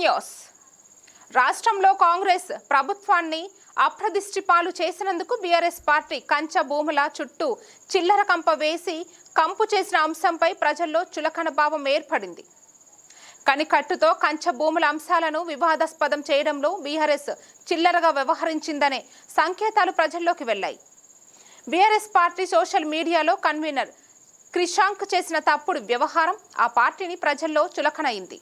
News. రాష్ట్రంలో కాంగ్రెస్ ప్రభుత్వాన్ని అప్రదిష్టి పాలు చేసినందుకు బీఆర్ఎస్ పార్టీ కంచ భూముల చుట్టూ చిల్లర కంప వేసి కంపు చేసిన అంశంపై ప్రజల్లో చులకన భావం ఏర్పడింది. కనికట్టుతో కంచ భూముల అంశాలను వివాదాస్పదం చేయడంలో బీఆర్ఎస్ చిల్లరగా వ్యవహరించిందనే సంకేతాలు ప్రజల్లోకి వెళ్ళాయి బీఆర్ఎస్ పార్టీ సోషల్ మీడియాలో కన్వీనర్ క్రిషాంక్ చేసిన తప్పుడు వ్యవహారం ఆ పార్టీని ప్రజల్లో చులకనైంది.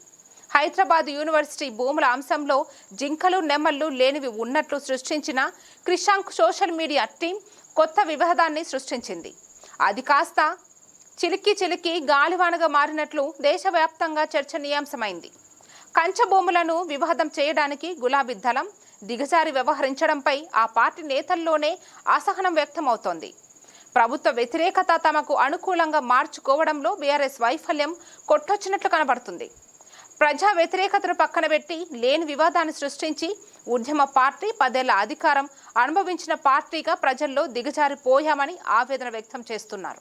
హైదరాబాద్ యూనివర్సిటీ భూముల అంశంలో జింకలు నెమ్మళ్ళు లేనివి ఉన్నట్లు సృష్టించిన క్రిషాంక్ సోషల్ మీడియా టీం కొత్త వివాదాన్ని సృష్టించింది. అది కాస్త చిలికి చిలికి గాలివానగా మారినట్లు దేశవ్యాప్తంగా చర్చనీయాంశమైంది. కంచ భూములను వివాదం చేయడానికి గులాబీ దళం దిగజారి వ్యవహరించడంపై ఆ పార్టీ నేతల్లోనే అసహనం వ్యక్తమవుతోంది. ప్రభుత్వ వ్యతిరేకత తమకు అనుకూలంగా మార్చుకోవడంలో బీఆర్ఎస్ వైఫల్యం కొట్టొచ్చినట్లు కనబడుతుంది. ప్రజా వ్యతిరేకతను పక్కన పెట్టి లేని వివాదాన్ని సృష్టించి ఉద్యమ పార్టీ పదేళ్ళ అధికారం అనుభవించిన పార్టీగా ప్రజల్లో దిగజారిపోయామని ఆవేదన వ్యక్తం చేస్తున్నారు.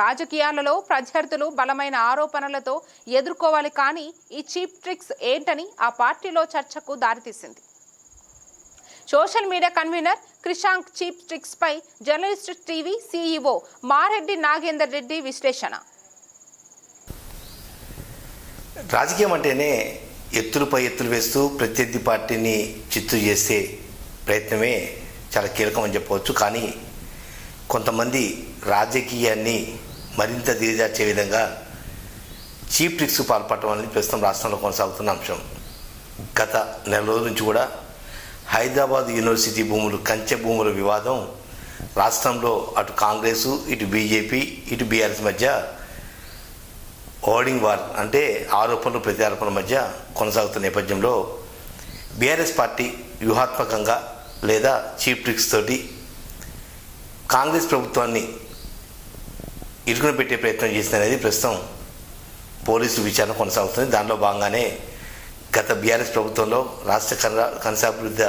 రాజకీయాలలో ప్రత్యర్థులు బలమైన ఆరోపణలతో ఎదుర్కోవాలి కానీ ఈ చీప్ ట్రిక్స్ ఏంటని ఆ పార్టీలో చర్చకు దారితీసింది. Social media convener Krishank cheap tricks పై journalist TV CEO Mareddy Nagender Reddy విశ్లేషణ. రాజకీయం అంటేనే ఎత్తులపై ఎత్తులు వేస్తూ ప్రత్యర్థి పార్టీని చిత్తు చేసే ప్రయత్నమే చాలా కీలకం అని చెప్పవచ్చు. కానీ కొంతమంది రాజకీయాన్ని మరింత దిగజార్చే విధంగా చీప్ ట్రిక్స్ పాల్పడటం అనేది ప్రస్తుతం రాష్ట్రంలో కొనసాగుతున్న అంశం. గత నెల రోజుల నుంచి కూడా హైదరాబాద్ యూనివర్సిటీ భూములు కంచె భూముల వివాదం రాష్ట్రంలో అటు కాంగ్రెసు ఇటు బీజేపీ ఇటు బీఆర్ఎస్ మధ్య ఓడింగ్ వార్ అంటే ఆరోపణలు ప్రత్యారోపణల మధ్య కొనసాగుతున్న నేపథ్యంలో బీఆర్ఎస్ పార్టీ వ్యూహాత్మకంగా లేదా చీప్ ట్రిక్స్ తోటి కాంగ్రెస్ ప్రభుత్వాన్ని ఇరుకున పెట్టే ప్రయత్నం చేసింది అనేది ప్రస్తుతం పోలీసు విచారణ కొనసాగుతుంది. దానిలో భాగంగానే గత బీఆర్ఎస్ ప్రభుత్వంలో రాష్ట్ర కన కనసాభివృద్ధి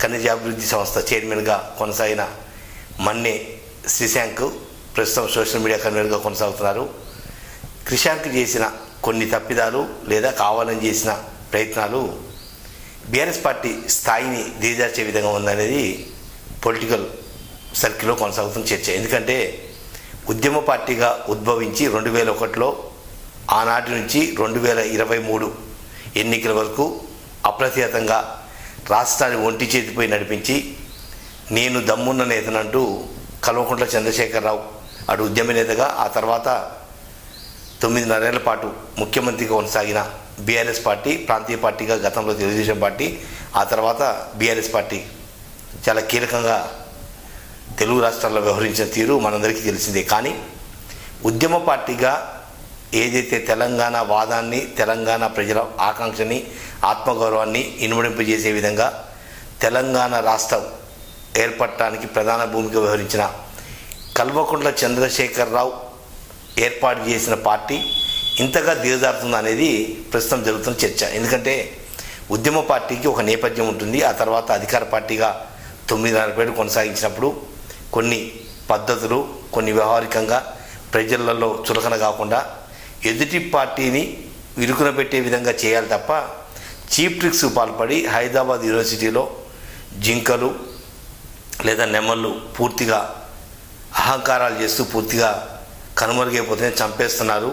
ఖనిజాభివృద్ధి సంస్థ చైర్మన్గా కొనసాగిన మన్నే శ్రీశాంక్ ప్రస్తుతం సోషల్ మీడియా కన్వీనర్గా కొనసాగుతున్నారు. క్రిషాంక్ చేసిన కొన్ని తప్పిదాలు లేదా కావాలని చేసిన ప్రయత్నాలు బీఆర్ఎస్ పార్టీ స్థాయిని దిగజార్చే విధంగా ఉందనేది పొలిటికల్ సర్కిల్లో కొనసాగుతున్న చర్చ. ఎందుకంటే ఉద్యమ పార్టీగా ఉద్భవించి రెండు వేల ఒకటిలో ఆనాటి నుంచి రెండు వేల ఇరవై మూడు ఎన్నికల వరకు అప్రతిహతంగా రాష్ట్రాన్ని ఒంటి చేతిపోయి నడిపించి నేను దమ్మున్న నేతనంటూ కల్వకుంట్ల చంద్రశేఖరరావు అటు ఉద్యమ నేతగా ఆ తర్వాత తొమ్మిదిన్నరేళ్ళ పాటు ముఖ్యమంత్రిగా కొనసాగిన బీఆర్ఎస్ పార్టీ ప్రాంతీయ పార్టీగా గతంలో తెలుగుదేశం పార్టీ ఆ తర్వాత బీఆర్ఎస్ పార్టీ. చాలా కీలకంగా తెలుగు రాష్ట్రాల్లో వ్యవహరించిన తీరు మనందరికీ తెలిసిందే. కానీ ఉద్యమ పార్టీగా ఏదైతే తెలంగాణ వాదాన్ని తెలంగాణ ప్రజల ఆకాంక్షని ఆత్మగౌరవాన్ని ఇనుమడింపజేసే విధంగా తెలంగాణ రాష్ట్రం ఏర్పడటానికి ప్రధాన భూమిక వ్యవహరించిన కల్వకుంట్ల చంద్రశేఖరరావు ఏర్పాటు చేసిన పార్టీ ఇంతగా దిగజారుతుంది అనేది ప్రస్తుతం జరుగుతున్న చర్చ. ఎందుకంటే ఉద్యమ పార్టీకి ఒక నేపథ్యం ఉంటుంది. ఆ తర్వాత అధికార పార్టీగా తొమ్మిదిన్నర పేరు కొనసాగించినప్పుడు కొన్ని పద్ధతులు కొన్ని వ్యవహారికంగా ప్రజలలో చులకన కాకుండా ఎదుటి పార్టీని ఇరుకున పెట్టే విధంగా చేయాలి తప్ప చీప్ ట్రిక్స్ పాల్పడి హైదరాబాద్ యూనివర్సిటీలో జింకలు లేదా నెమళ్ళు పూర్తిగా అహంకారాలు చేస్తూ పూర్తిగా కనుమరుగైపోతుంది చంపేస్తున్నారు.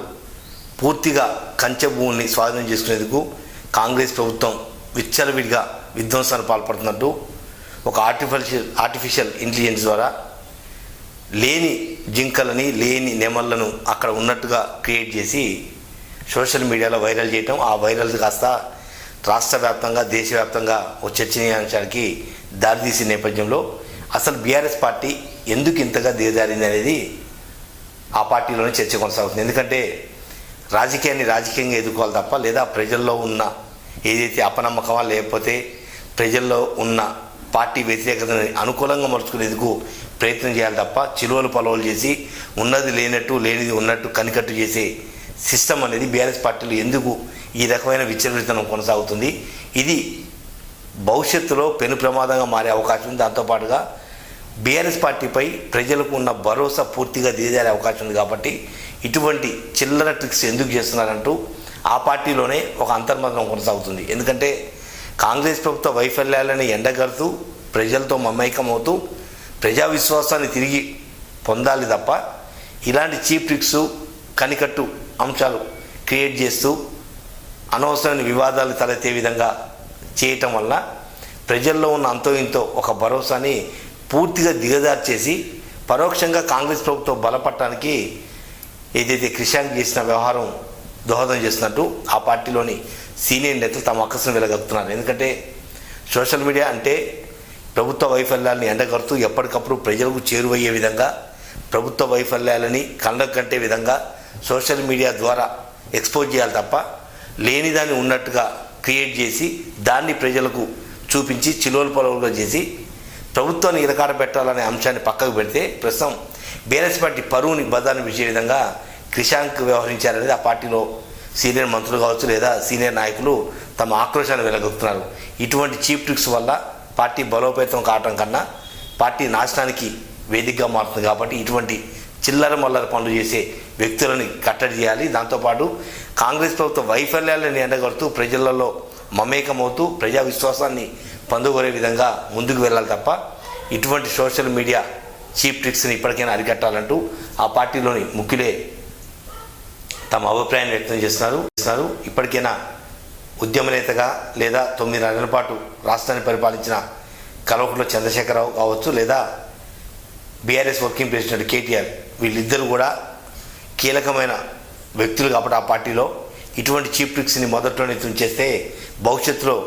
పూర్తిగా కంచె భూముల్ని స్వాధీనం చేసుకునేందుకు కాంగ్రెస్ ప్రభుత్వం విచ్చలవిడిగా విధ్వంసాలు పాల్పడుతున్నట్టు ఒక ఆర్టిఫిషియల్ ఆర్టిఫిషియల్ ఇంటెలిజెన్స్ ద్వారా లేని జింకలని లేని నెమళ్ళను అక్కడ ఉన్నట్టుగా క్రియేట్ చేసి సోషల్ మీడియాలో వైరల్ చేయటం ఆ వైరల్ కాస్త రాష్ట్ర వ్యాప్తంగా దేశవ్యాప్తంగా ఓ చర్చనీయాంశానికి దారితీసిన నేపథ్యంలో అసలు బీఆర్ఎస్ పార్టీ ఎందుకు ఇంతగా దిగజారింది అనేది ఆ పార్టీలోనే చర్చ కొనసాగుతుంది. ఎందుకంటే రాజకీయాన్ని రాజకీయంగా ఎదుర్కోవాలి తప్ప లేదా ప్రజల్లో ఉన్న ఏదైతే అపనమ్మకమా లేకపోతే ప్రజల్లో ఉన్న పార్టీ వ్యతిరేకతని అనుకూలంగా మలుచుకునేందుకు ప్రయత్నం చేయాలి తప్ప చిలువలు పొలవలు చేసి ఉన్నది లేనట్టు లేనిది ఉన్నట్టు కనికట్టు చేసే సిస్టమ్ అనేది బీఆర్ఎస్ పార్టీలు ఎందుకు ఈ రకమైన విచ్చలవితనం కొనసాగుతుంది? ఇది భవిష్యత్తులో పెను ప్రమాదంగా మారే అవకాశం ఉంది. దాంతోపాటుగా బీఆర్ఎస్ పార్టీపై ప్రజలకు ఉన్న భరోసా పూర్తిగా దిగజారే అవకాశం ఉంది కాబట్టి ఇటువంటి చిల్లర ట్రిక్స్ ఎందుకు చేస్తున్నారంటూ ఆ పార్టీలోనే ఒక అంతర్మతం కొనసాగుతుంది. ఎందుకంటే కాంగ్రెస్ ప్రభుత్వ వైఫల్యాలని ఎండగడుతూ ప్రజలతో మమైకమవుతూ ప్రజా విశ్వాసాన్ని తిరిగి పొందాలి తప్ప ఇలాంటి చీప్ ట్రిక్స్ కనికట్టు అంశాలు క్రియేట్ చేస్తూ అనవసరమైన వివాదాలు తలెత్తే విధంగా చేయటం వల్ల ప్రజల్లో ఉన్న అంతో ఇంతో ఒక భరోసాని పూర్తిగా దిగజార్చేసి పరోక్షంగా కాంగ్రెస్ ప్రభుత్వం బలపడటానికి ఏదైతే క్రిషాంక్ చేసిన వ్యవహారం దోహదం చేస్తున్నట్టు ఆ పార్టీలోని సీనియర్ నేతలు తమ అక్కసం వెళ్ళగలుగుతున్నారు ఎందుకంటే సోషల్ మీడియా అంటే ప్రభుత్వ వైఫల్యాలను ఎండగడుతూ ఎప్పటికప్పుడు ప్రజలకు చేరువయ్యే విధంగా ప్రభుత్వ వైఫల్యాలని కళ్ళకు కంటే విధంగా సోషల్ మీడియా ద్వారా ఎక్స్పోజ్ చేయాలి తప్ప లేనిదాన్ని ఉన్నట్టుగా క్రియేట్ చేసి దాన్ని ప్రజలకు చూపించి చిలోలు పొలవులుగా చేసి ప్రభుత్వాన్ని ఇరకాడ పెట్టాలనే అంశాన్ని పక్కకు పెడితే ప్రస్తుతం బీఆర్ఎస్ పార్టీ పరువుని బదాన్ని విచ్చే విధంగా క్రిషాంక్ వ్యవహరించారనేది ఆ పార్టీలో సీనియర్ మంత్రులు కావచ్చు లేదా సీనియర్ నాయకులు తమ ఆక్రోశాన్ని వెలగొక్కుతున్నారు. ఇటువంటి చీప్ ట్రిక్స్ వల్ల పార్టీ బలోపేతం కావటం కన్నా పార్టీ నాశనానికి వేదికగా మారుతుంది కాబట్టి ఇటువంటి చిల్లర మల్లర పనులు చేసే వ్యక్తులని కట్టడి చేయాలి. దాంతోపాటు కాంగ్రెస్ ప్రభుత్వ వైఫల్యాలను ఎండగడుతూ ప్రజలలో మమేకమవుతూ ప్రజా విశ్వాసాన్ని పొందుకోరే విధంగా ముందుకు వెళ్ళాలి తప్ప ఇటువంటి సోషల్ మీడియా చీప్ ట్రిక్స్ని ఇప్పటికైనా అరికట్టాలంటూ ఆ పార్టీలోని ముఖ్యులే తమ అభిప్రాయాన్ని వ్యక్తం చేస్తున్నారు. చేస్తున్నారు. ఇప్పటికైనా ఉద్యమనేతగా లేదా తొమ్మిది నెలల పాటు రాష్ట్రాన్ని పరిపాలించిన కల్వకుంట్ల చంద్రశేఖరరావు కావచ్చు లేదా బీఆర్ఎస్ వర్కింగ్ ప్రెసిడెంట్ కేటీఆర్ వీళ్ళిద్దరూ కూడా కీలకమైన వ్యక్తులు కాబట్టి ఆ పార్టీలో ఇటువంటి చీప్ ట్రిక్స్ని మొదట్లోనే చేస్తే భవిష్యత్తులో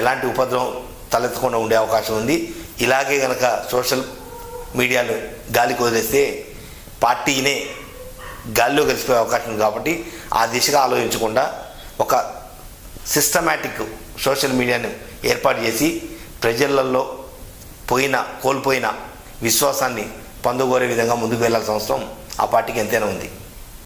ఎలాంటి ఉపద్రవం తలెత్తకుండా ఉండే అవకాశం ఉంది. ఇలాగే కనుక సోషల్ మీడియాను గాలికి వదిలేస్తే పార్టీనే గాలిలో కలిసిపోయే అవకాశం ఉంది కాబట్టి ఆ దిశగా ఆలోచించకుండా ఒక సిస్టమేటిక్ సోషల్ మీడియాను ఏర్పాటు చేసి ప్రజలలో పోయిన కోల్పోయిన విశ్వాసాన్ని పొందగోరే విధంగా ముందుకు వెళ్ళాల్సిన అవసరం ఆ పార్టీకి ఎంతైనా ఉంది.